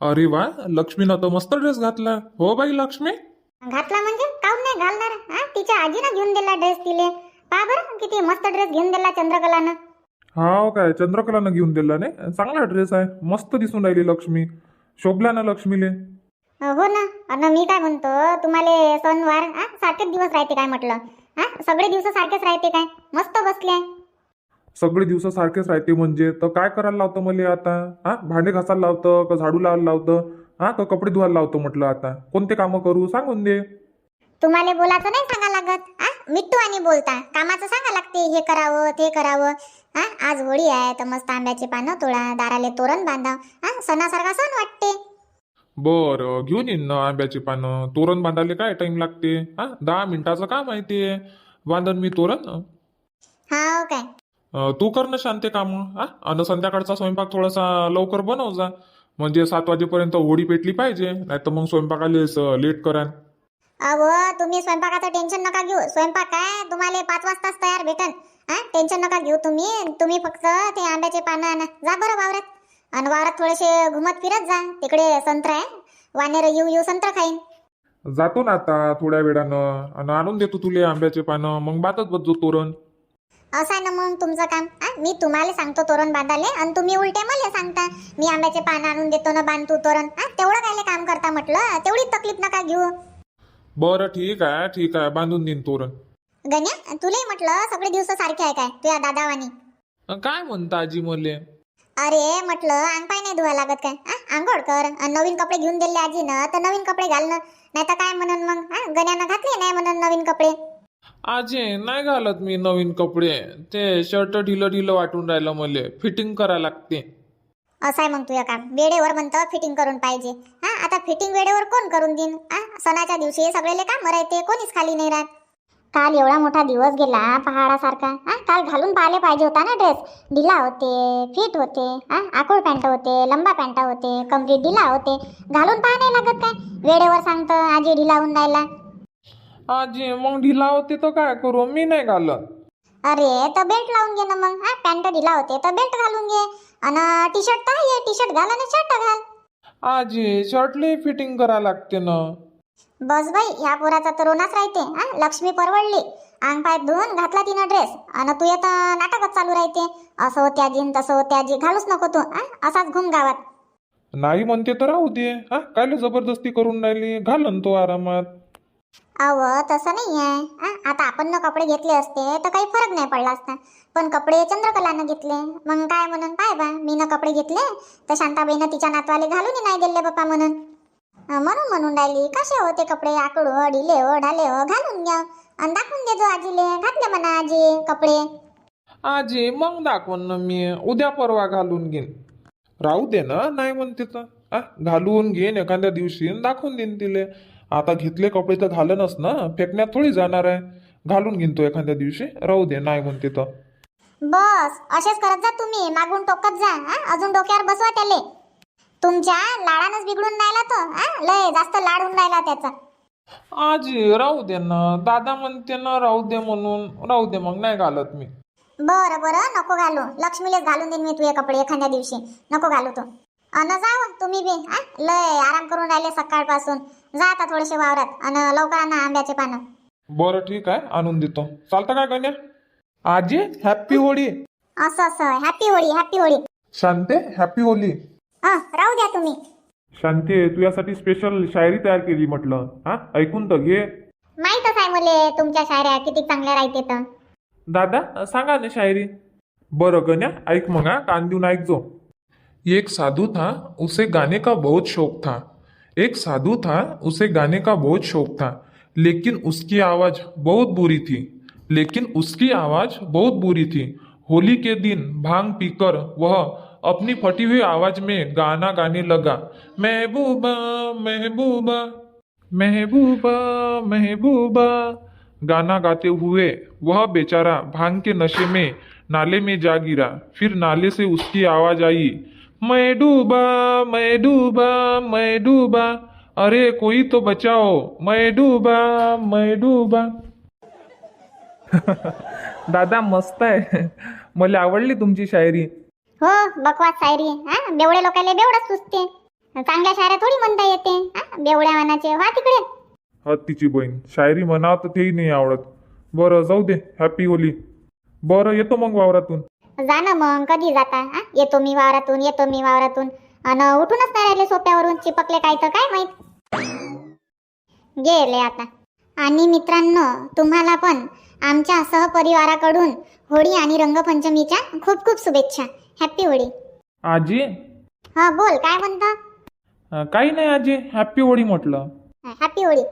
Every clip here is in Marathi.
अरे वा लक्ष्मीनं तर मस्त ड्रेस घातला. हो बाई लक्ष्मी. घातला म्हणजे? काऊन नाही घालणार? हा? तिच्या आजीनं घेऊन दिला ड्रेस तिले. पहा बरं किती मस्त ड्रेस घेऊन दिला चंद्रकलानं. हा काय चंद्रकलानं घेऊन दिला नाही? चांगला ड्रेस आहे. मस्त दिसून राहिली लक्ष्मी. शोभला ना लक्ष्मीले. हो ना. अन मी काय म्हणतो तुम्हाला सणवार हा? सारखेच दिवस राहते काय म्हटलं? हा? सगळे दिवस सारखेच राहते काय? मस्त बसले सगळे दिवस सारखेच राहते म्हणजे. तर काय करायला लावतं मला आता? हा? भांडे घासायला लावतं का झाडू लावायला लावतं? हा? का कपडे धुवायला लावतं म्हटलं आता? कोणते कामं करू? सांगून दे. तुम्हाला बोलायचं नाही सांगा लागत. हा? मिट्टू आणि बोलता. कामाचं सांगा लागते. हे करावं ते करावं. हा? आज होळी आहे तर मस्त आंब्याचे पानं तोडा दाराले तोरण बांधा हा? सणासारखा सण वाटते. बरं घेऊन येईन ना आंब्याची पानं. तोरण बांधायला काय टाइम लागते? हा? दहा मिनिटाचं काम आहे ते. बांधन मी तोरण. हा काय? तू कर ना शांते काम हा? आणि संध्याकाळचा स्वयंपाक थोडासा लवकर बनव जा. म्हणजे सात वाजेपर्यंत होळी पेटली पाहिजे नाही तर मग स्वयंपाकाला लेट करान अहो तुम्ही स्वयंपाकाचं टेन्शन नका घेऊ. स्वयंपाक काय? तुम्हाला पाच वाजताच तयार भेटन. हा? टेन्शन नका घेऊ तुम्ही. तुम्ही फक्त ते आंब्याचे पानं आणा. जा बरं वावरात. आणि वावरात थोडेसे घुमत फिरत जा. तिकडे संत्र आहे. वानेर येऊ येऊ संत्र खाईन. जातो ना आता थोड्या वेळानं. आणि आणून देतो तुले आंब्याचे पानं. मग बातच बदलो तोरण. असं आहे ना मग तुमचं काम? हा मी तुम्हाला सांगतो तोरण बांधाले आणि तुम्ही उलटे मला सांगता मी आंब्याचे पानं आणून देतो ना बांधतो तोरण. हा तेवढं कायले काम करता म्हटलं. तेवढी तकलीफ नका घेऊ. बरं ठीक आहे ठीक आहे. बांधून देईन तोरण. गण्या तुलाही म्हटलं सगळे दिवस सारखे आहे काय? तुझ्या दादावानी. अं, काय म्हणता आजी मले? अरे म्हटलं अंग पाय नाही धुवा लागत काय? आ? आंघोळ कर. अन नवीन कपडे घेऊन दिले आजीनं तर नवीन कपडे घालणं नाही तर काय म्हणून मग? हा गण्यानं घातले नाही म्हणून नवीन कपडे आजे नाही घालत मी नवीन कपडे. ते शर्ट ढिलं ढिलं वाटून राहिलं मले. फिटिंग करा लागते. असं आहे मग तुझं काम. वेळेवर म्हणतं फिटिंग करून पाहिजे. हा आता फिटिंग वेळेवर कोण करून देईन? आ सणाच्या दिवशी सगळेले काम राहते कोणीच खाली नाही राहत. काल एवढा मोठा दिवस गेला पहाडासारखा. हा काल घालून पाहिले पाहिजे होता ना ड्रेस ढिला होते फिट होते. हा आकुळ पॅन्ट होते लंबा पॅन्ट होते कमरेत ढिला होते. घालून पाहा नाही लागत काय. वेळेवर सांगतं आजी ढिला होऊन राहिला. आजी मग ढिला होते तर काय करू? मी नाही घालत. अरे तर बेल्ट लावून घे ना मग. हा पॅन्ट ढिला होते तर बेल्ट घालून घे. आणि टी शर्ट तर आहे टी शर्ट घाल आणि शर्ट घाल. आजी शर्टले फिटिंग करायला लागते ना. बस बाई ह्या पोराचा तर रोनाच राहते हा लक्ष्मी परवडली. अंग पाय धुवून घातला तिनं ड्रेस आणि तू येतं नाटकच चालू राहते. असं होत्या आजी तसं होत्या आजी घालूच नको तू हा असाच घुम गावात. नाही म्हणते तर राहू दे हा कायले जबरदस्ती करून राहिली? घालन तो आरामात. अव तसं नाही आहे आता आपण न कपडे घेतले असते तर काही फरक नाही पडला असता. पण कपडे चंद्रकलानं घेतले. मग काय म्हणून? पाय बा मी न कपडे घेतले तर शांताबाईनं तिच्या नातवाले घालून नाही दिले बाप्पा म्हणून. म्हणून म्हणून राहिली कसे होते कपडे? आकडो ढिले हो ढाले हो घालून घ्या. आणि दाखवून दे आजीले. घातले म्हणा आजी कपडे. आजी मग दाखवून ना मी. उद्या परवा घालून घेईन. राहू दे ना नाही म्हणते तर. घालून घेईन एखाद्या दिवशी दाखवून देईन तिले. आता घेतले कपडे तर घालनच ना फेकण्यात थोडी जाणार आहे. घालून घेईन तो एखाद्या दिवशी राहू दे नाही म्हणते तर बस असेच करत जा तुम्ही मागून टोकत जा हा? अजून डोक्यावर बसवा त्याले. तुमच्या लाडानच बिघडून राहिला तो हा? लय जास्त लाड होऊन राहिला त्याचा. आजी राहू दे ना. दादा म्हणते ना राहू दे म्हणून राहू दे मग नाही घालत मी. बरं बरं नको घालू. लक्ष्मीलेच घालून देईन मी तुझे कपडे एखाद्या दिवशी. नको घालू तू. अन जाव तुम्ही बी हा? लय आराम करून राहिले सकाळपासून. जा आता थोडेसे वावरात अन लवकर आणा आंब्याचे पानं. बरं ठीक आहे आणून देतो. चालतं काय गण्या? आजी हॅपी होळी. असं असं. Happy Holi happy Holi. शांते happy Holi हा राहू द्या तुम्ही. शांती तुझ्यासाठी स्पेशल शायरी तयार केली म्हटलं. हा? ऐकून तर घे. माहीतच आहे मले तुमच्या शायऱ्या किती चांगल्या राहते तर. दादा सांगा ना शायरी. बरं गण्या ऐक मग हा. कान देऊन ऐक जो. एक साधु था उसे गाने का बहुत शौक था. एक साधु था, उसे गाने का बहुत शौक था, लेकिन उसकी आवाज़ बहुत बुरी थी, लेकिन उसकी आवाज़ बहुत बुरी थी। होली के दिन भाँग पीकर वह अपनी फटी हुई आवाज़ में गाना गाने लगा, महबूबा महबूबा महबूबा महबूबा। गाना गाते हुए वह बेचारा भाँग के नशे में नाले में जा गिरा। फिर नाले से उसकी आवाज़ आई मैं डूबा मैं डूबा मैं डूबा अरे कोई तो बचाओ। मैं डूबा मैं डूबा दादा मस्त आहे. मला आवडली तुमची शायरी. हो बकवास शायरी हा बेवडे लोकांना बेवडच सुचते. चांगल्या शायऱ्या थोडी म्हणता येते. हा बेवड्या मानाचे. व्हा तिकडे. हत्तीची बहीण. शायरी म्हणा तर तेही नाही आवडत. बरं जाऊ दे. Happy Holy. बरं येतो मग वावरातून. जा ना मग कधी जाता हा? येतो मी वावरातून येतो मी वावरातून. अन उठूनच नाही राहिले सोप्यावरून? चिपकले काय तर काय माहीत? गेले आता. आणि मित्रांनो तुम्हाला पण आमच्या सहपरिवाराकडून होळी आणि रंगपंचमीच्या खूप खूप शुभेच्छा. हॅप्पी होळी. आजी? हा बोल काय म्हणता? काही नाही आजी हॅपी होळी म्हटलं. हॅपी होळी.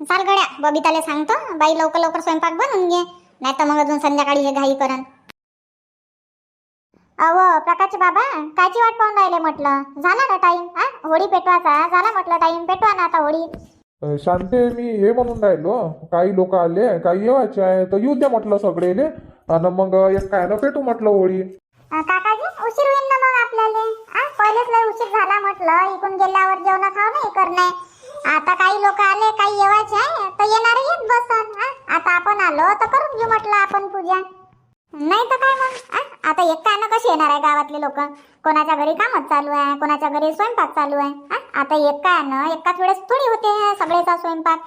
चाल गड्या बबिताला सांगतो बाई लवकर लवकर स्वयंपाक बनवून घे नाही तर मग अजून संध्याकाळी हे घाई करण अव प्रकाश बाबा कायची वाट पाहून राहिले म्हटलं? झाला ना टाइम हा होळी पेटवाचा झाला म्हटलं टाइम पेटवा ना आता होळी. अं, शांते मी हे म्हणून राहिलो काही लोक आले काही येवायचे आहे तर येऊ द्या म्हटलं सगळेले. आणि मग एक काय ना पेटू म्हटलं होळी. अं, काकाजी उशीर होईल ना मग आपल्याला? हा पहिलेच लय उशीर झाला म्हटलं इकडून गेल्यावर जेवण खाव नाही करणे आता काही लोक आले काही येवायचे आहे तर येणारे येत बसन हा आता आपण आलो तर करून घेऊ म्हटलं आपण पूजा. नाही तर काय मग? आता एकट्यानं कशी येणार आहे गावातले लोक? कोणाच्या घरी कामच चालू आहे कोणाच्या घरी स्वयंपाक चालू आहे हा? आता एकट्यानं एकाच वेळेस थोडी होते सगळेचा स्वयंपाक.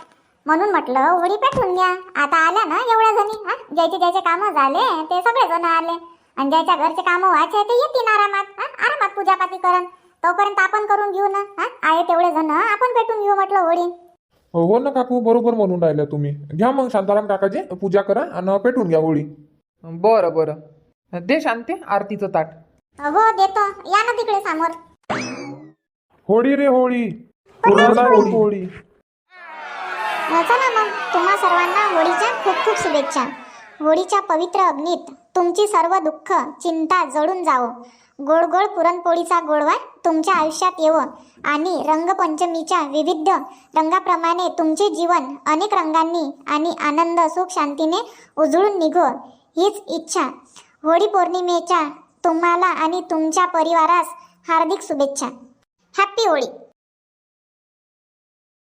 म्हणून म्हटलं होळी पेटवून घ्या. आता आल्या ना एवढ्या जणी हा? ज्याचे ज्याचे कामं झाले ते सगळे जण आले. आणि ज्याच्या घरचे कामं व्हायचे ते येतील आरामात हा? आरामात पूजापाती करण. तोपर्यंत आपण करून घेऊ ना हा? आहे तेवढे जण आपण पेटून घेऊ म्हटलं होळी हो ना काकू बरोबर म्हणून राहिल्या तुम्ही. घ्या मग शांताराम काकाजी पूजा करा आणि पेटून घ्या होळी बरं बरं. दे शांती आरतीचं ताट. हो देतो. या ना तिकडे समोर. होळी रे होळी. होळी. चला मग. तुम्हा सर्वांना होळीच्या खूप खूप शुभेच्छा. होळीच्या पवित्र अग्नीत तुमची सर्व दुःख चिंता जळून जावो. गोड गोड पुरणपोळीचा गोडवा तुमच्या आयुष्यात येवो. आणि रंगपंचमीच्या विविध रंगाप्रमाणे तुमचे जीवन अनेक रंगांनी आणि आनंद सुख शांतीने उजळून निघो. हीच इच्छा. होळी पौर्णिमेच्या तुम्हाला आणि तुमच्या परिवारास हार्दिक शुभेच्छा. हॅप्पी होळी.